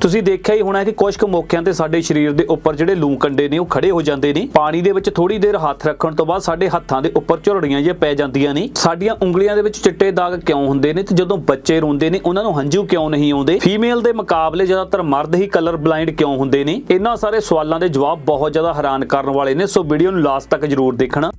ਤੁਸੀਂ ਦੇਖਿਆ ਹੀ ਹੋਣਾ ਕਿ ਕੁਝ ਕੁ ਮੌਕਿਆਂ ਤੇ ਸਾਡੇ ਸਰੀਰ ਦੇ ਉੱਪਰ ਜਿਹੜੇ ਲੂ ਕੰਡੇ ਨੇ ਉਹ ਖੜੇ ਹੋ ਜਾਂਦੇ ਨੇ। ਪਾਣੀ ਦੇ ਵਿੱਚ ਥੋੜੀ ਦੇਰ ਹੱਥ ਰੱਖਣ ਤੋਂ ਬਾਅਦ ਸਾਡੇ ਹੱਥਾਂ ਦੇ ਉੱਪਰ ਝੁਰੜੀਆਂ ਜਿਹੀਆਂ ਪੈ ਜਾਂਦੀਆਂ ਨੇ। ਸਾਡੀਆਂ ਉਂਗਲੀਆਂ ਦੇ ਵਿੱਚ ਚਿੱਟੇ ਦਾਗ ਕਿਉਂ ਹੁੰਦੇ ਨੇ ਤੇ ਜਦੋਂ ਬੱਚੇ ਰੋਂਦੇ ਨੇ, ਉਹਨਾਂ ਨੂੰ ਹੰਝੂ ਕਿਉਂ ਨਹੀਂ ਆਉਂਦੇ? ਫੀਮੇਲ ਦੇ ਮੁਕਾਬਲੇ ਜ਼ਿਆਦਾਤਰ ਮਰਦ ਹੀ ਕਲਰ ਬਲਾਈਂਡ ਕਿਉਂ ਹੁੰਦੇ ਨੇ? ਇਹਨਾਂ ਸਾਰੇ ਸਵਾਲਾਂ ਦੇ ਜਵਾਬ ਬਹੁਤ ਜ਼ਿਆਦਾ ਹੈਰਾਨ ਕਰਨ ਵਾਲੇ ਨੇ, ਸੋ ਵੀਡੀਓ ਨੂੰ ਲਾਸਟ ਤੱਕ ਜਰੂਰ ਦੇਖਣਾ।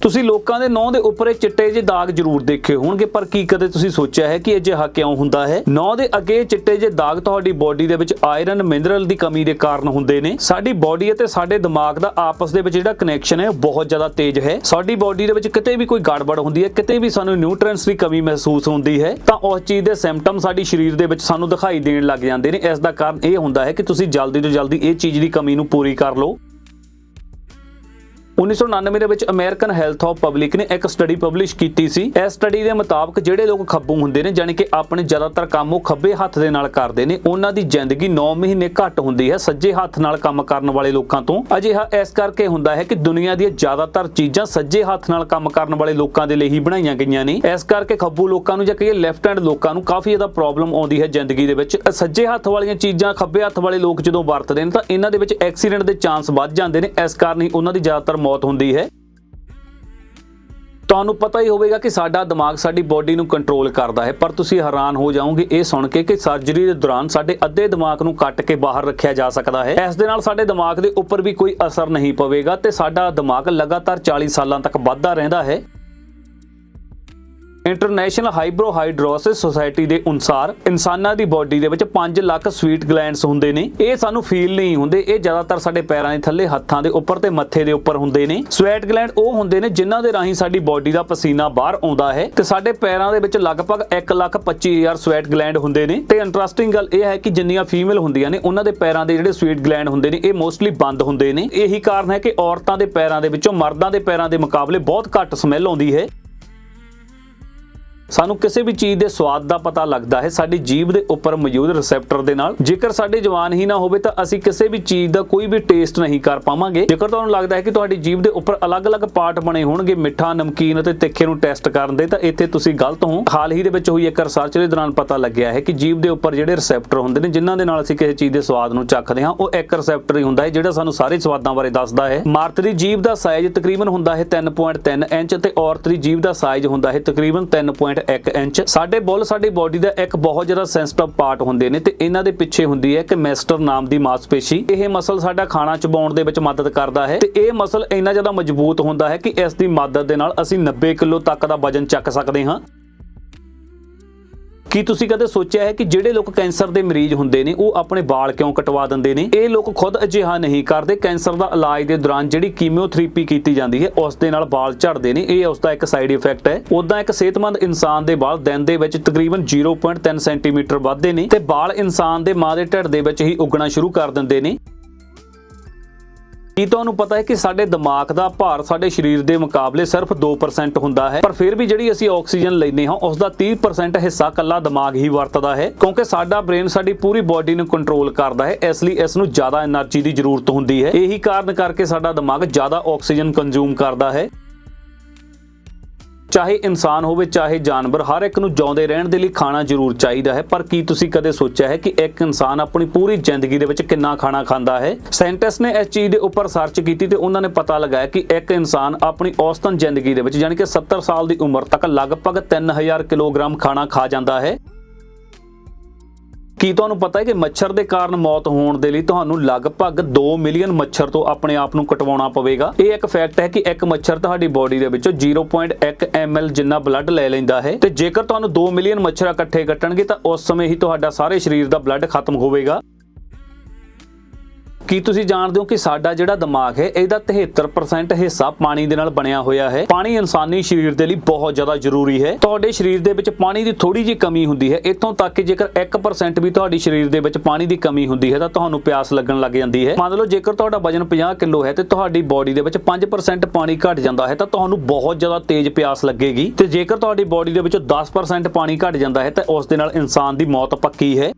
ਤੁਸੀਂ ਲੋਕਾਂ ਦੇ ਨਹੁੰ ਦੇ ਉੱਪਰ ਇਹ ਚਿੱਟੇ ਜਿਹੇ ਦਾਗ ਜ਼ਰੂਰ ਦੇਖੇ ਹੋਣਗੇ, ਪਰ ਕੀ ਕਦੇ ਤੁਸੀਂ ਸੋਚਿਆ ਹੈ ਕਿ ਅਜਿਹਾ ਕਿਉਂ ਹੁੰਦਾ ਹੈ? ਨਹੁੰ ਦੇ ਅੱਗੇ ਚਿੱਟੇ ਜਿਹੇ ਦਾਗ ਤੁਹਾਡੀ ਬਾਡੀ ਦੇ ਵਿੱਚ ਆਇਰਨ ਮਿਨਰਲ ਦੀ ਕਮੀ ਦੇ ਕਾਰਨ ਹੁੰਦੇ ਨੇ। ਸਾਡੀ ਬਾਡੀ ਅਤੇ ਸਾਡੇ ਦਿਮਾਗ ਦਾ ਆਪਸ ਦੇ ਵਿੱਚ ਜਿਹੜਾ ਕਨੈਕਸ਼ਨ ਹੈ ਬਹੁਤ ਜ਼ਿਆਦਾ ਤੇਜ਼ ਹੈ। ਸਾਡੀ ਬਾਡੀ ਦੇ ਵਿੱਚ ਕਿਤੇ ਵੀ ਕੋਈ ਗੜਬੜ ਹੁੰਦੀ ਹੈ, ਕਿਤੇ ਵੀ ਸਾਨੂੰ ਨਿਊਟ੍ਰੀਐਂਟਸ ਦੀ ਕਮੀ ਮਹਿਸੂਸ ਹੁੰਦੀ ਹੈ, ਤਾਂ ਉਸ ਚੀਜ਼ ਦੇ ਸਿੰਪਟਮ ਸਾਡੀ ਸਰੀਰ ਦੇ ਵਿੱਚ ਸਾਨੂੰ ਦਿਖਾਈ ਦੇਣ ਲੱਗ ਜਾਂਦੇ ਨੇ। ਇਸ ਦਾ ਕਾਰਨ ਇਹ ਹੁੰਦਾ ਹੈ ਕਿ ਤੁਸੀਂ ਜਲਦੀ ਤੋਂ ਜਲਦੀ ਇਹ ਚੀਜ਼ ਦੀ ਕਮੀ ਨੂੰ ਪੂਰੀ ਕਰ ਲਓ। 1999 ਦੇ ਵਿੱਚ ਅਮਰੀਕਨ ਹੈਲਥ ਆਫ ਪਬਲਿਕ ਨੇ ਇੱਕ ਸਟੱਡੀ ਪਬਲਿਸ਼ ਕੀਤੀ ਸੀ। ਇਸ ਸਟੱਡੀ ਦੇ ਮੁਤਾਬਕ ਜਿਹੜੇ ਲੋਕ ਖੱਬੂ ਹੁੰਦੇ ਨੇ ਯਾਨੀ ਕਿ ਆਪਣੇ ਜ਼ਿਆਦਾਤਰ ਕੰਮ ਉਹ ਖੱਬੇ ਹੱਥ ਦੇ ਨਾਲ ਕਰਦੇ ਨੇ, ਉਹਨਾਂ ਦੀ ਜ਼ਿੰਦਗੀ 9 ਮਹੀਨੇ ਘੱਟ ਹੁੰਦੀ ਹੈ ਸੱਜੇ ਹੱਥ ਨਾਲ ਕੰਮ ਕਰਨ ਵਾਲੇ ਲੋਕਾਂ ਤੋਂ। ਅਜਿਹਾ ਇਸ ਕਰਕੇ ਹੁੰਦਾ ਹੈ ਕਿ ਦੁਨੀਆ ਦੀਆਂ ਜ਼ਿਆਦਾਤਰ ਚੀਜ਼ਾਂ ਸੱਜੇ ਹੱਥ ਨਾਲ ਕੰਮ ਕਰਨ ਵਾਲੇ ਲੋਕਾਂ ਦੇ ਲਈ ਹੀ ਬਣਾਈਆਂ ਗਈਆਂ ਨੇ। ਇਸ ਕਰਕੇ ਖੱਬੂ ਲੋਕਾਂ ਨੂੰ ਜਾਂ ਕਹੀਏ ਲੈਫਟ ਹੈਂਡ ਲੋਕਾਂ ਨੂੰ ਕਾਫੀ ਜ਼ਿਆਦਾ ਪ੍ਰੋਬਲਮ ਆਉਂਦੀ ਹੈ ਜ਼ਿੰਦਗੀ ਦੇ ਵਿੱਚ। ਸੱਜੇ ਹੱਥ ਵਾਲੀਆਂ ਚੀਜ਼ਾਂ ਖੱਬੇ ਹੱਥ ਵਾਲੇ ਲੋਕ ਜਦੋਂ ਵਰਤਦੇ ਨੇ, ਤਾਂ ਇਹਨਾਂ ਦੇ ਵਿੱਚ ਐਕਸੀਡੈਂਟ ਦੇ ਚਾਂਸ ਵੱਧ ਜਾਂਦੇ ਨੇ। ਇਸ ਕਾਰਨ ਹੀ ਉਹਨਾਂ ਦੀ ਜ਼ਿਆਦਾਤਰ ਮੌਤ ਹੁੰਦੀ ਹੈ। ਤੁਹਾਨੂੰ ਪਤਾ ਹੀ ਹੋਵੇਗਾ ਕਿ ਸਾਡਾ ਦਿਮਾਗ ਸਾਡੀ ਬਾਡੀ ਨੂੰ ਕੰਟਰੋਲ ਕਰਦਾ ਹੈ। ਪਰ ਤੁਸੀਂ ਹੈਰਾਨ ਹੋ ਜਾਓਗੇ, ਇਹ ਸੁਣ ਕੇ ਕਿ ਸਰਜਰੀ ਦੇ ਦੌਰਾਨ ਸਾਡੇ ਅੱਧੇ ਦਿਮਾਗ ਨੂੰ ਕੱਟ ਕੇ ਬਾਹਰ ਰੱਖਿਆ ਜਾ ਸਕਦਾ ਹੈ। ਇਸ ਦੇ ਨਾਲ ਸਾਡੇ ਦਿਮਾਗ ਦੇ ਉੱਪਰ ਵੀ ਕੋਈ ਅਸਰ ਨਹੀਂ ਪਵੇਗਾ ਤੇ ਸਾਡਾ ਦਿਮਾਗ ਲਗਾਤਾਰ 40 ਸਾਲਾਂ ਤੱਕ ਵੱਧਦਾ ਰਹਿੰਦਾ ਹੈ। ਇੰਟਰਨੈਸ਼ਨਲ ਹਾਈਬਰੋਹਾਈਡਰੋਸਿਸ ਸੁਸਾਇਟੀ ਦੇ ਅਨੁਸਾਰ ਇਨਸਾਨਾਂ ਦੀ ਬਾਡੀ ਦੇ ਵਿੱਚ 5 ਲੱਖ ਸਵੀਟ ਗਲੈਂਡਸ ਹੁੰਦੇ ਨੇ। ਇਹ ਸਾਨੂੰ ਫੀਲ ਨਹੀਂ ਹੁੰਦੇ। ਇਹ ਜ਼ਿਆਦਾਤਰ ਸਾਡੇ ਪੈਰਾਂ ਦੇ ਥੱਲੇ, ਹੱਥਾਂ ਦੇ ਉੱਪਰ ਤੇ ਮੱਥੇ ਦੇ ਉੱਪਰ ਹੁੰਦੇ ਨੇ। ਸਵੈਟ ਗਲੈਂਡ ਉਹ ਹੁੰਦੇ ਨੇ ਜਿਨ੍ਹਾਂ ਦੇ ਰਾਹੀਂ ਸਾਡੀ ਬਾਡੀ ਦਾ ਪਸੀਨਾ ਬਾਹਰ ਆਉਂਦਾ ਹੈ ਤੇ ਸਾਡੇ ਪੈਰਾਂ ਦੇ ਵਿੱਚ ਲਗਭਗ 1 ਲੱਖ 25000 ਸਵੈਟ ਗਲੈਂਡ ਹੁੰਦੇ ਨੇ। ਤੇ ਇੰਟਰਸਟਿੰਗ ਗੱਲ ਇਹ ਹੈ ਕਿ ਜਿੰਨੀਆਂ ਫੀਮੇਲ ਹੁੰਦੀਆਂ ਨੇ, ਉਹਨਾਂ ਦੇ ਪੈਰਾਂ ਦੇ ਜਿਹੜੇ ਸਵੀਟ ਗਲੈਂਡ ਹੁੰਦੇ ਨੇ, ਇਹ ਮੋਸਟਲੀ ਬੰਦ ਹੁੰਦੇ ਨੇ। ਇਹੀ ਕਾਰਨ ਹੈ ਕਿ ਔਰਤਾਂ ਦੇ ਪੈਰਾਂ ਦੇ ਵਿੱਚੋਂ ਮਰਦਾਂ ਦੇ ਪੈਰਾਂ ਦੇ ਮੁਕਾਬਲੇ ਬਹੁਤ ਘੱਟ ਸਮੈਲ ਆਉਂਦੀ ਹੈ। ਸਾਨੂੰ ਕਿਸੇ ਵੀ ਚੀਜ਼ ਦੇ ਸਵਾਦ ਦਾ ਪਤਾ ਲੱਗਦਾ ਹੈ, ਸਾਡੀ ਜੀਭ ਦੇ ਉੱਪਰ ਮੌਜੂਦ ਰਿਸੈਪਟਰ ਦੇ ਨਾਲ। ਜੇਕਰ ਸਾਡੇ ਜਵਾਨ ਹੀ ਨਾ ਹੋਵੇ ਤਾਂ ਅਸੀਂ ਕਿਸੇ ਵੀ ਚੀਜ਼ ਦਾ ਕੋਈ ਵੀ ਟੇਸਟ ਨਹੀਂ ਕਰ ਪਾਵਾਂਗੇ। ਜੇਕਰ ਤੁਹਾਨੂੰ ਲੱਗਦਾ ਹੈ ਕਿ ਤੁਹਾਡੀ ਜੀਭ ਦੇ ਉੱਪਰ ਅਲੱਗ-ਅਲੱਗ ਪਾਰਟ ਬਣੇ ਹੋਣਗੇ, ਮਿੱਠਾ, ਨਮਕੀਨ ਅਤੇ ਤਿੱਖੇ ਨੂੰ ਟੈਸਟ ਕਰਨ ਦੇ, ਤਾਂ ਇੱਥੇ ਤੁਸੀਂ ਗਲਤ ਹੋ। ਹਾਲ ਹੀ ਦੇ ਵਿੱਚ ਹੋਈ ਇੱਕ ਰਿਸਰਚ ਦੇ ਦੌਰਾਨ ਪਤਾ ਲੱਗਿਆ ਹੈ ਕਿ ਜੀਭ ਦੇ ਉੱਪਰ ਜਿਹੜੇ ਰਿਸੈਪਟਰ ਹੁੰਦੇ ਨੇ, ਜਿਨ੍ਹਾਂ ਦੇ ਨਾਲ ਅਸੀਂ ਕਿਸੇ ਚੀਜ਼ ਦੇ ਸਵਾਦ ਨੂੰ ਚੱਖਦੇ ਹਾਂ, ਉਹ ਇੱਕ ਰਿਸੈਪਟਰ ਹੀ ਹੁੰਦਾ ਹੈ, ਜਿਹੜਾ ਸਾਨੂੰ ਸਾਰੇ ਸਵਾਦਾਂ ਬਾਰੇ ਦੱਸਦਾ ਹੈ। ਮਾਰਤ ਦੀ ਜੀਭ ਦਾ ਸਾਈਜ਼ ਤਕਰੀਬਨ ਹੁੰਦਾ ਹੈ 3.3 ਇੰਚ ਤੇ ਔਰਤ ਦੀ ਜੀਭ ਦਾ ਸਾਈਜ਼ ਹੁੰਦਾ ਹੈ ਤਕਰੀਬਨ 3.1 ਇੰਚ। ਸਾਡੇ ਬੁੱਲ, ਸਾਡੀ ਬਾਡੀ ਦਾ ਇੱਕ ਬਹੁਤ ਜ਼ਿਆਦਾ ਸੈਂਸਿਟਿਵ ਪਾਰਟ ਹੁੰਦੇ ਨੇ ਤੇ ਇਹਨਾਂ ਦੇ ਪਿੱਛੇ ਹੁੰਦੀ ਹੈ ਕਿ ਮੈਸਟਰ ਨਾਮ ਦੀ ਮਾਸਪੇਸ਼ੀ। ਇਹ ਮਸਲ ਸਾਡਾ ਖਾਣਾ ਚਬਾਉਣ ਦੇ ਵਿੱਚ ਮਦਦ ਕਰਦਾ ਹੈ ਤੇ ਇਹ ਮਸਲ ਇੰਨਾ ਜ਼ਿਆਦਾ ਮਜ਼ਬੂਤ ਹੁੰਦਾ ਹੈ ਕਿ ਇਸ ਦੀ ਮਦਦ ਦੇ ਨਾਲ ਅਸੀਂ 90 ਕਿਲੋ ਤੱਕ ਦਾ ਵਜ਼ਨ ਚੱਕ ਸਕਦੇ ਹਾਂ। ਕੀ ਤੁਸੀਂ ਕਦੇ ਸੋਚਿਆ ਹੈ ਕਿ ਜਿਹੜੇ ਲੋਕ ਕੈਂਸਰ ਦੇ ਮਰੀਜ਼ ਹੁੰਦੇ ਨੇ, ਉਹ ਆਪਣੇ ਵਾਲ ਕਿਉਂ ਕਟਵਾ ਦਿੰਦੇ ਨੇ? ਇਹ ਲੋਕ ਖੁਦ ਅਜਿਹਾ ਨਹੀਂ ਕਰਦੇ। ਕੈਂਸਰ ਦਾ ਇਲਾਜ ਦੇ ਦੌਰਾਨ ਜਿਹੜੀ ਕੀਮੋਥੈਰੇਪੀ ਕੀਤੀ ਜਾਂਦੀ ਹੈ, ਉਸ ਦੇ ਨਾਲ ਵਾਲ ਝੜਦੇ ਨੇ। ਇਹ ਉਸ ਦਾ ਇੱਕ ਸਾਈਡ ਇਫੈਕਟ ਹੈ। ਉਦਾਂ ਇੱਕ ਸਿਹਤਮੰਦ ਇਨਸਾਨ ਦੇ ਵਾਲ ਦਿਨ ਦੇ ਵਿੱਚ ਤਕਰੀਬਨ 0.3 ਸੈਂਟੀਮੀਟਰ ਵੱਧਦੇ ਨੇ ਤੇ ਵਾਲ ਇਨਸਾਨ ਦੇ ਮਾਂ ਦੇ ਢਿੱਡ ਦੇ ਵਿੱਚ ਹੀ ਉੱਗਣਾ ਸ਼ੁਰੂ ਕਰ ਦਿੰਦੇ ਨੇ। ਕੀ ਤੁਹਾਨੂੰ ਪਤਾ ਹੈ ਕਿ ਸਾਡੇ ਦਿਮਾਗ ਦਾ ਭਾਰ ਸਾਡੇ ਸਰੀਰ ਦੇ ਮੁਕਾਬਲੇ ਸਿਰਫ 2% ਹੁੰਦਾ ਹੈ? ਪਰ ਫਿਰ ਵੀ ਜਿਹੜੀ ਅਸੀਂ ਆਕਸੀਜਨ ਲੈਨੇ ਹਾਂ ਉਸ ਦਾ 30% ਹਿੱਸਾ ਕੱਲਾ ਦਿਮਾਗ ਹੀ ਵਰਤਦਾ ਹੈ, ਕਿਉਂਕਿ ਸਾਡਾ ਬ੍ਰੇਨ ਸਾਡੀ ਪੂਰੀ ਬਾਡੀ ਨੂੰ ਕੰਟਰੋਲ ਕਰਦਾ ਹੈ, ਇਸ ਲਈ ਇਸ ਨੂੰ ਜ਼ਿਆਦਾ એનર્ਜੀ ਦੀ ਜ਼ਰੂਰਤ ਹੁੰਦੀ ਹੈ। ਇਹੀ ਕਾਰਨ ਕਰਕੇ ਸਾਡਾ ਦਿਮਾਗ ਜ਼ਿਆਦਾ ਆਕਸੀਜਨ ਕੰਜ਼ੂਮ ਕਰਦਾ ਹੈ। ਚਾਹੇ ਇਨਸਾਨ ਹੋਵੇ, ਚਾਹੇ ਜਾਨਵਰ, ਹਰ ਇੱਕ ਨੂੰ ਜਿਉਂਦੇ ਰਹਿਣ ਦੇ ਲਈ ਖਾਣਾ ਜ਼ਰੂਰ ਚਾਹੀਦਾ ਹੈ, ਪਰ ਕੀ ਤੁਸੀਂ ਕਦੇ ਸੋਚਿਆ ਹੈ ਕਿ ਇੱਕ ਇਨਸਾਨ ਆਪਣੀ ਪੂਰੀ ਜ਼ਿੰਦਗੀ ਦੇ ਵਿੱਚ ਕਿੰਨਾ ਖਾਣਾ ਖਾਂਦਾ ਹੈ? ਸਾਇੰਟਿਸਟ ਨੇ ਇਸ ਚੀਜ਼ ਦੇ ਉੱਪਰ ਸਰਚ ਕੀਤੀ ਤੇ ਉਹਨਾਂ ਨੇ ਪਤਾ ਲਗਾਇਆ ਕਿ ਇੱਕ ਇਨਸਾਨ ਆਪਣੀ ਔਸਤਨ ਜ਼ਿੰਦਗੀ ਦੇ ਵਿੱਚ, ਯਾਨੀ ਕਿ 70 ਸਾਲ ਦੀ ਉਮਰ ਤੱਕ ਲਗਭਗ 3000 ਕਿਲੋਗ੍ਰਾਮ ਖਾਣਾ ਖਾ ਜਾਂਦਾ ਹੈ। ਕੀ ਤੁਹਾਨੂੰ ਪਤਾ ਹੈ ਕਿ ਮੱਛਰ ਦੇ ਕਾਰਨ ਮੌਤ ਹੋਣ ਦੇ ਲਈ ਤੁਹਾਨੂੰ ਲਗਭਗ 2 ਮਿਲੀਅਨ ਮੱਛਰ ਤੋਂ ਆਪਣੇ ਆਪ ਨੂੰ ਕਟਵਾਉਣਾ ਪਵੇਗਾ? ਇਹ ਇੱਕ ਫੈਕਟ ਹੈ ਕਿ ਇੱਕ ਮੱਛਰ ਤੁਹਾਡੀ ਬੋਡੀ ਦੇ ਵਿੱਚੋਂ 0.1 ml ਜਿੰਨਾ ਬਲੱਡ ਲੈ ਲੈਂਦਾ ਹੈ ਤੇ ਜੇਕਰ ਤੁਹਾਨੂੰ 2 ਮਿਲੀਅਨ ਮੱਛਰ ਇਕੱਠੇ ਕੱਟਣਗੇ ਤਾਂ ਉਸ ਸਮੇਂ ਹੀ ਤੁਹਾਡਾ ਸਾਰੇ ਸਰੀਰ ਦਾ ਬਲੱਡ ਖਤਮ ਹੋਵੇਗਾ। ਕੀ ਤੁਸੀਂ ਜਾਣਦੇ ਹੋ ਕਿ ਸਾਡਾ ਜਿਹੜਾ ਦਿਮਾਗ ਹੈ, ਇਹਦਾ 73% ਹਿੱਸਾ ਪਾਣੀ ਦੇ ਨਾਲ ਬਣਿਆ ਹੋਇਆ ਹੈ। ਪਾਣੀ ਇਨਸਾਨੀ ਸਰੀਰ ਦੇ ਲਈ ਬਹੁਤ ਜ਼ਿਆਦਾ ਜ਼ਰੂਰੀ ਹੈ। ਤੁਹਾਡੇ ਸਰੀਰ ਦੇ ਵਿੱਚ ਪਾਣੀ ਦੀ ਥੋੜੀ ਜਿਹੀ ਕਮੀ ਹੁੰਦੀ ਹੈ। ਇੱਥੋਂ ਤੱਕ ਕਿ ਜੇਕਰ 1% ਵੀ ਤੁਹਾਡੀ ਸਰੀਰ ਦੇ ਵਿੱਚ ਪਾਣੀ ਦੀ ਕਮੀ ਹੁੰਦੀ ਹੈ, ਤਾਂ ਤੁਹਾਨੂੰ ਪਿਆਸ ਲੱਗਣ ਲੱਗ ਜਾਂਦੀ ਹੈ। ਮੰਨ ਲਓ ਜੇਕਰ ਤੁਹਾਡਾ ਵਜ਼ਨ 50 ਕਿਲੋ ਹੈ ਤੇ ਤੁਹਾਡੀ ਬਾਡੀ ਦੇ ਵਿੱਚ 5% ਪਾਣੀ ਘਟ ਜਾਂਦਾ ਹੈ, ਤਾਂ ਤੁਹਾਨੂੰ ਬਹੁਤ ਜ਼ਿਆਦਾ ਤੇਜ਼ ਪਿਆਸ ਲੱਗੇਗੀ। ਤੇ ਜੇਕਰ ਤੁਹਾਡੀ ਬਾਡੀ ਦੇ ਵਿੱਚੋਂ 10% ਪਾਣੀ ਘਟ ਜਾਂਦਾ ਹੈ, ਤਾਂ ਉਸ ਦੇ ਨਾਲ ਇਨਸਾਨ ਦੀ ਮੌਤ ਪੱਕੀ ਹੈ।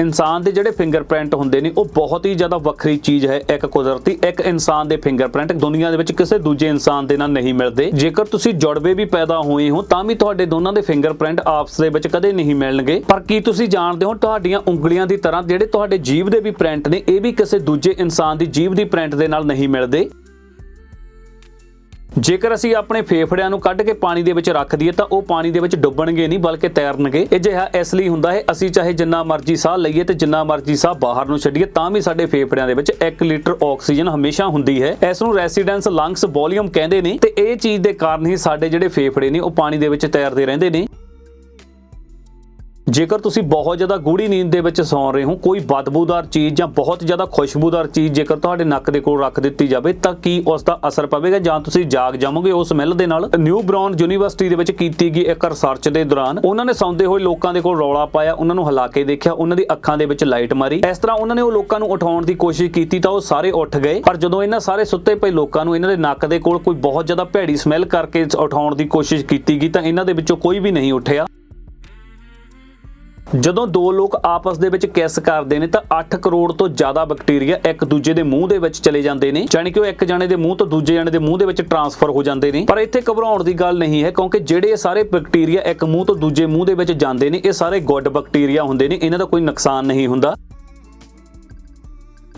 ਇਨਸਾਨ ਦੇ ਜਿਹੜੇ ਫਿੰਗਰਪ੍ਰਿੰਟ ਹੁੰਦੇ ਨੇ, ਉਹ ਬਹੁਤ ਹੀ ਜ਼ਿਆਦਾ ਵੱਖਰੀ ਚੀਜ਼ ਹੈ ਇੱਕ ਕੁਦਰਤੀ, ਇੱਕ ਇਨਸਾਨ ਦੇ ਫਿੰਗਰਪ੍ਰਿੰਟ ਦੁਨੀਆ ਦੇ ਵਿੱਚ ਕਿਸੇ ਦੂਜੇ ਇਨਸਾਨ ਦੇ ਨਾਲ ਨਹੀਂ ਮਿਲਦੇ। ਜੇਕਰ ਤੁਸੀਂ ਜੁੜਵੇ ਵੀ ਪੈਦਾ ਹੋਏ ਹੋ, ਤਾਂ ਵੀ ਤੁਹਾਡੇ ਦੋਨਾਂ ਦੇ ਫਿੰਗਰਪ੍ਰਿੰਟ ਆਪਸ ਦੇ ਵਿੱਚ ਕਦੇ ਨਹੀਂ ਮਿਲਣਗੇ। ਪਰ ਕੀ ਤੁਸੀਂ ਜਾਣਦੇ ਹੋ, ਤੁਹਾਡੀਆਂ ਉਂਗਲੀਆਂ ਦੀ ਤਰ੍ਹਾਂ ਜਿਹੜੇ ਤੁਹਾਡੇ ਜੀਭ ਦੇ ਵੀ ਪ੍ਰਿੰਟ ਨੇ, ਇਹ ਵੀ ਕਿਸੇ ਦੂਜੇ ਇਨਸਾਨ ਦੀ ਜੀਭ ਦੀ ਪ੍ਰਿੰਟ ਦੇ ਨਾਲ ਨਹੀਂ ਮਿਲਦੇ? ਜੇਕਰ ਅਸੀਂ ਆਪਣੇ ਫੇਫੜਿਆਂ ਨੂੰ ਕੱਢ ਕੇ ਪਾਣੀ ਦੇ ਵਿੱਚ ਰੱਖ ਦਈਏ ਤਾਂ ਉਹ ਪਾਣੀ ਦੇ ਵਿੱਚ ਡੁੱਬਣਗੇ ਨਹੀਂ, ਬਲਕਿ ਤੈਰਨਗੇ। ਇਹ ਜਿਹਾ ਇਸ ਲਈ ਹੁੰਦਾ ਹੈ, ਅਸੀਂ ਚਾਹੇ ਜਿੰਨਾ ਮਰਜ਼ੀ ਸਾਹ ਲਈਏ ਤੇ ਜਿੰਨਾ ਮਰਜ਼ੀ ਸਾਹ ਬਾਹਰ ਨੂੰ ਛੱਡੀਏ, ਤਾਂ ਵੀ ਸਾਡੇ ਫੇਫੜਿਆਂ ਦੇ ਵਿੱਚ 1 ਲੀਟਰ ਆਕਸੀਜਨ ਹਮੇਸ਼ਾ ਹੁੰਦੀ ਹੈ। ਇਸ ਨੂੰ ਰੈਸੀਡੈਂਸ ਲੰਗਸ ਵੋਲਿਊਮ ਕਹਿੰਦੇ ਨੇ ਤੇ ਇਹ ਚੀਜ਼ ਦੇ ਕਾਰਨ ਹੀ ਸਾਡੇ ਜਿਹੜੇ ਫੇਫੜੇ ਨੇ, ਉਹ ਪਾਣੀ ਦੇ ਵਿੱਚ ਤੈਰਦੇ ਰਹਿੰਦੇ ਨੇ। ਜੇਕਰ ਤੁਸੀਂ ਬਹੁਤ ਜ਼ਿਆਦਾ ਗੂੜੀ ਨੀਂਦ ਦੇ ਵਿੱਚ ਸੌਂ ਰਹੇ ਹੋ, ਕੋਈ ਬਦਬੂਦਾਰ ਚੀਜ਼ ਜਾਂ ਬਹੁਤ ਜ਼ਿਆਦਾ ਖੁਸ਼ਬੂਦਾਰ ਚੀਜ਼ ਜੇਕਰ ਤੁਹਾਡੇ ਨੱਕ ਦੇ ਕੋਲ ਰੱਖ ਦਿੱਤੀ ਜਾਵੇ, ਤਾਂ ਕੀ ਉਸ ਦਾ ਅਸਰ ਪਵੇਗਾ ਜਾਂ ਤੁਸੀਂ ਜਾਗ ਜਾਵੋਗੇ ਉਸ ਸਮੈਲ ਦੇ ਨਾਲ? ਨਿਊ ਬ੍ਰਾਊਨ ਯੂਨੀਵਰਸਿਟੀ ਦੇ ਵਿੱਚ ਕੀਤੀ ਗਈ ਇੱਕ ਰਿਸਰਚ ਦੇ ਦੌਰਾਨ ਉਹਨਾਂ ਨੇ ਸੌਂਦੇ ਹੋਏ ਲੋਕਾਂ ਦੇ ਕੋਲ ਰੌਲਾ ਪਾਇਆ, ਉਹਨਾਂ ਨੂੰ ਹਿਲਾ ਕੇ ਦੇਖਿਆ, ਉਹਨਾਂ ਦੀ ਅੱਖਾਂ ਦੇ ਵਿੱਚ ਲਾਈਟ ਮਾਰੀ। ਇਸ ਤਰ੍ਹਾਂ ਉਹਨਾਂ ਨੇ ਉਹ ਲੋਕਾਂ ਨੂੰ ਉਠਾਉਣ ਦੀ ਕੋਸ਼ਿਸ਼ ਕੀਤੀ ਤਾਂ ਉਹ ਸਾਰੇ ਉੱਠ ਗਏ। ਪਰ ਜਦੋਂ ਇਹਨਾਂ ਸਾਰੇ ਸੁੱਤੇ ਪਏ ਲੋਕਾਂ ਨੂੰ ਇਹਨਾਂ ਦੇ ਨੱਕ ਦੇ ਕੋਲ ਕੋਈ ਬਹੁਤ ਜ਼ਿਆਦਾ ਭੈੜੀ ਸਮੈਲ ਕਰਕੇ ਉਠਾਉਣ ਦੀ ਕੋਸ਼ਿਸ਼ ਕੀਤੀ ਗਈ, ਤਾਂ ਇਹਨਾਂ ਦੇ ਵਿੱਚੋਂ ਕੋਈ ਵੀ ਨਹੀਂ ਉੱਠਿਆ। ਜਦੋਂ ਦੋ ਲੋਕ ਆਪਸ ਦੇ ਵਿੱਚ ਕਿਸ ਕਰਦੇ ਨੇ ਤਾਂ 8 ਕਰੋੜ ਤੋਂ ਜ਼ਿਆਦਾ ਬੈਕਟੀਰੀਆ ਇੱਕ ਦੂਜੇ ਦੇ ਮੂੰਹ ਦੇ ਵਿੱਚ ਚਲੇ ਜਾਂਦੇ ਨੇ ਯਾਨੀ ਕਿ ਉਹ ਇੱਕ ਜਣੇ ਦੇ ਮੂੰਹ ਤੋਂ ਦੂਜੇ ਜਣੇ ਦੇ ਮੂੰਹ ਦੇ ਵਿੱਚ ਟਰਾਂਸਫਰ ਹੋ ਜਾਂਦੇ ਨੇ। ਪਰ ਇੱਥੇ ਘਬਰਾਉਣ ਦੀ ਗੱਲ ਨਹੀਂ ਹੈ, ਕਿਉਂਕਿ ਜਿਹੜੇ ਇਹ ਸਾਰੇ ਬੈਕਟੀਰੀਆ ਇੱਕ ਮੂੰਹ ਤੋਂ ਦੂਜੇ ਮੂੰਹ ਦੇ ਵਿੱਚ ਜਾਂਦੇ ਨੇ, ਇਹ ਸਾਰੇ ਗੁੱਡ ਬੈਕਟੀਰੀਆ ਹੁੰਦੇ ਨੇ, ਇਹਨਾਂ ਦਾ ਕੋਈ ਨੁਕਸਾਨ ਨਹੀਂ ਹੁੰਦਾ।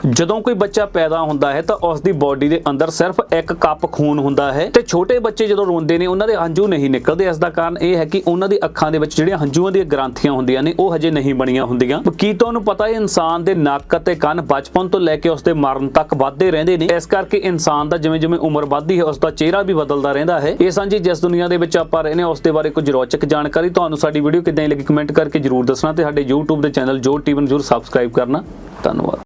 ਜਦੋਂ ਕੋਈ ਬੱਚਾ ਪੈਦਾ ਹੁੰਦਾ ਹੈ ਤਾਂ ਉਸ ਦੀ ਬਾਡੀ ਦੇ ਅੰਦਰ ਸਿਰਫ ਇੱਕ ਕੱਪ ਖੂਨ ਹੁੰਦਾ ਹੈ ਤੇ ਛੋਟੇ ਬੱਚੇ ਜਦੋਂ ਰੋਂਦੇ ਨੇ, ਉਹਨਾਂ ਦੇ ਹੰਝੂ ਨਹੀਂ ਨਿਕਲਦੇ। ਇਸ ਦਾ ਕਾਰਨ ਇਹ ਹੈ ਕਿ ਉਹਨਾਂ ਦੀ ਅੱਖਾਂ ਦੇ ਵਿੱਚ ਜਿਹੜੀਆਂ ਹੰਝੂਆਂ ਦੀਆਂ ਗ੍ਰੰਥੀਆਂ ਹੁੰਦੀਆਂ ਨੇ, ਉਹ ਹਜੇ ਨਹੀਂ ਬਣੀਆਂ ਹੁੰਦੀਆਂ। ਕੀ ਤੁਹਾਨੂੰ ਪਤਾ ਹੈ, ਇਨਸਾਨ ਦੇ ਨੱਕ ਅਤੇ ਕੰਨ ਬਚਪਨ ਤੋਂ ਲੈ ਕੇ ਉਸ ਦੇ ਮਰਨ ਤੱਕ ਵੱਧਦੇ ਰਹਿੰਦੇ ਨੇ? ਇਸ ਕਰਕੇ ਇਨਸਾਨ ਦਾ ਜਿਵੇਂ ਜਿਵੇਂ ਉਮਰ ਵੱਧਦੀ ਹੈ ਉਸ ਦਾ ਚਿਹਰਾ ਵੀ ਬਦਲਦਾ ਰਹਿੰਦਾ ਹੈ। ਇਹ ਸਾਂਝੀ ਜਿਸ ਦੁਨੀਆ ਦੇ ਵਿੱਚ ਆਪਾਂ ਰਹਿੰਦੇ ਹਾਂ ਉਸ ਦੇ ਬਾਰੇ ਕੁਝ ਰੌਚਕ ਜਾਣਕਾਰੀ ਤੁਹਾਨੂੰ ਸਾਡੀ ਵੀਡੀਓ ਕਿੱਦਾਂ ਦੀ ਲੱਗੀ, ਕਮੈਂਟ ਕਰਕੇ ਜਰੂਰ ਦੱਸਣਾ ਤੇ ਸਾਡੇ YouTube ਦੇ ਚੈਨਲ ਜੋ ਟੀਵਨ ਜਰੂਰ ਸਬਸਕ੍ਰਾਈਬ ਕਰਨਾ। ਧੰਨਵਾਦ।